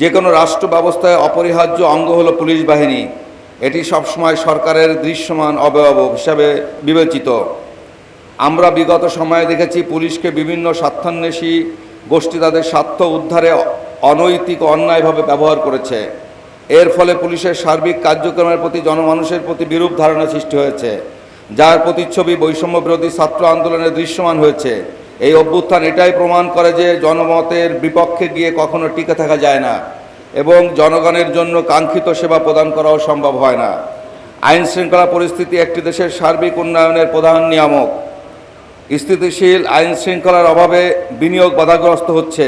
যে কোনো রাষ্ট্র ব্যবস্থায় অপরিহার্য অঙ্গ হলো পুলিশ বাহিনী। এটি সবসময় সরকারের দৃশ্যমান অবয়ব হিসাবে বিবেচিত। আমরা বিগত সময়ে দেখেছি পুলিশকে বিভিন্ন স্বার্থান্বেষী গোষ্ঠী তাদের স্বার্থ উদ্ধারে অনৈতিক অন্যায়ভাবে ব্যবহার করেছে। এর ফলে পুলিশের সার্বিক কার্যক্রমের প্রতি জনমানুষের প্রতি বিরূপ ধারণা সৃষ্টি হয়েছে, যার প্রতিচ্ছবি বৈষম্য বিরোধী ছাত্র আন্দোলনে দৃশ্যমান হয়েছে। এই অভ্যুত্থান এটাই প্রমাণ করে যে জনমতের বিপক্ষে গিয়ে কখনো টিকে থাকা যায় না এবং জনগণের জন্য কাঙ্ক্ষিত সেবা প্রদান করাও সম্ভব হয় না। আইন শৃঙ্খলা পরিস্থিতি একটি দেশের সার্বিক উন্নয়নের প্রধান নিয়ামক। স্থিতিশীল আইন শৃঙ্খলার অভাবে বিনিয়োগ বাধাগ্রস্ত হচ্ছে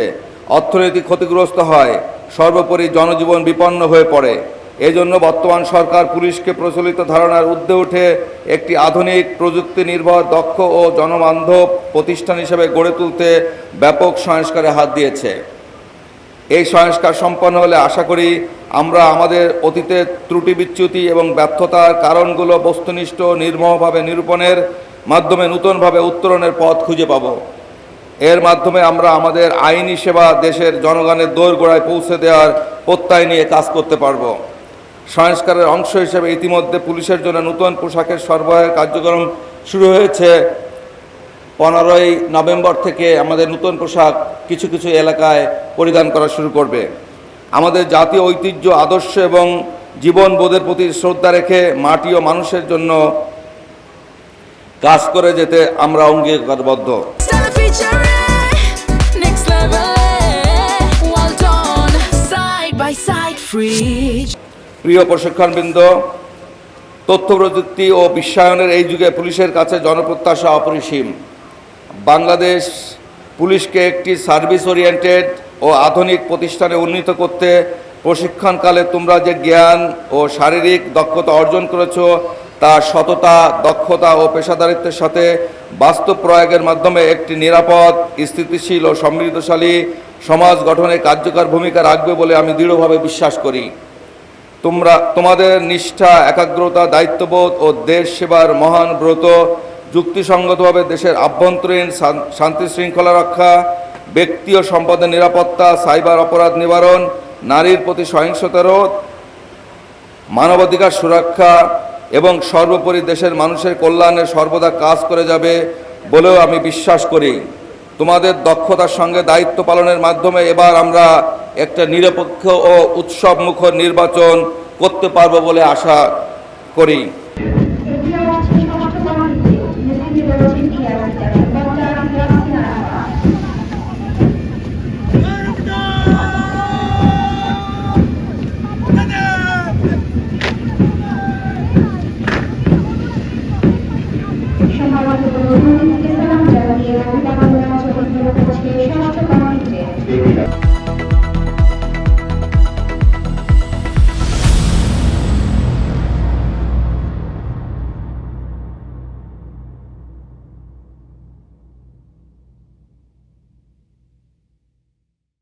অর্থনীতি ক্ষতিগ্রস্ত হয়, সর্বোপরি জনজীবন বিপন্ন হয়ে পড়ে। এজন্য বর্তমান সরকার পুলিশকে প্রচলিত ধারণার ঊর্ধ্বে উঠে একটি আধুনিক প্রযুক্তি নির্ভর দক্ষ ও জনবান্ধব প্রতিষ্ঠান হিসেবে গড়ে তুলতে ব্যাপক সংস্কারে হাত দিয়েছে। এই সংস্কার সম্পন্ন হলে আশা করি আমরা আমাদের অতীতের ত্রুটি বিচ্যুতি এবং ব্যর্থতার কারণগুলো বস্তুনিষ্ঠ, নির্মমভাবে নিরূপণের মাধ্যমে নূতনভাবে উত্তরণের পথ খুঁজে পাব। এর মাধ্যমে আমরা আমাদের আইনি সেবা দেশের জনগণের দোরগোড়ায় পৌঁছে দেওয়ার প্রত্যয় নিয়ে কাজ করতে পারব। সংস্কারের অংশ হিসেবে ইতিমধ্যে পুলিশের জন্য নতুন পোশাকের সরবরাহের কার্যক্রম শুরু হয়েছে। পনেরোই নভেম্বর থেকে আমাদের নতুন পোশাক কিছু কিছু এলাকায় পরিধান করা শুরু করবে। আমাদের জাতীয় ঐতিহ্য, আদর্শ এবং জীবনবোধের প্রতি শ্রদ্ধা রেখে মাটি ও মানুষের জন্য কাজ করে যেতে আমরা অঙ্গীকারবদ্ধ। Side. প্রিয় প্রশিক্ষণবৃন্দ তথ্য প্রযুক্তি ও বিশ্বায়নের এই যুগে পুলিশের কাছে জনপ্রত্যাশা অপরিসীম। বাংলাদেশ পুলিশকে একটি সার্ভিস ওরিয়েন্টেড ও আধুনিক প্রতিষ্ঠানে উন্নীত করতে প্রশিক্ষণকালে তোমরা যে জ্ঞান ও শারীরিক দক্ষতা অর্জন করেছ, তা সততা, দক্ষতা ও পেশাদারিত্বের সাথে বাস্তব প্রয়োগের মাধ্যমে একটি নিরাপদ, স্থিতিশীল ও সমৃদ্ধশালী সমাজ গঠনে কার্যকর ভূমিকা রাখবে বলে আমি দৃঢ়ভাবে বিশ্বাস করি। তোমরা, তোমাদের নিষ্ঠা, একাগ্রতা, দায়িত্ববোধ ও দেশ সেবার মহান ব্রত যুক্তিসঙ্গতভাবে দেশের আভ্যন্তরীণ শান্তি শৃঙ্খলা রক্ষা, ব্যক্তি ও সম্পদের নিরাপত্তা, সাইবার অপরাধ নিবারণ, নারীর প্রতি সহিংসতা রোধ, মানবাধিকার সুরক্ষা এবং সর্বোপরি দেশের মানুষের কল্যাণে সর্বদা কাজ করে যাবে বলেও আমি বিশ্বাস করি। তোমাদের দক্ষতার সঙ্গে দায়িত্ব পালনের মাধ্যমে এবার আমরা একটা নিরপেক্ষ ও উৎসবমুখর নির্বাচন করতে পারব বলে আশা করি।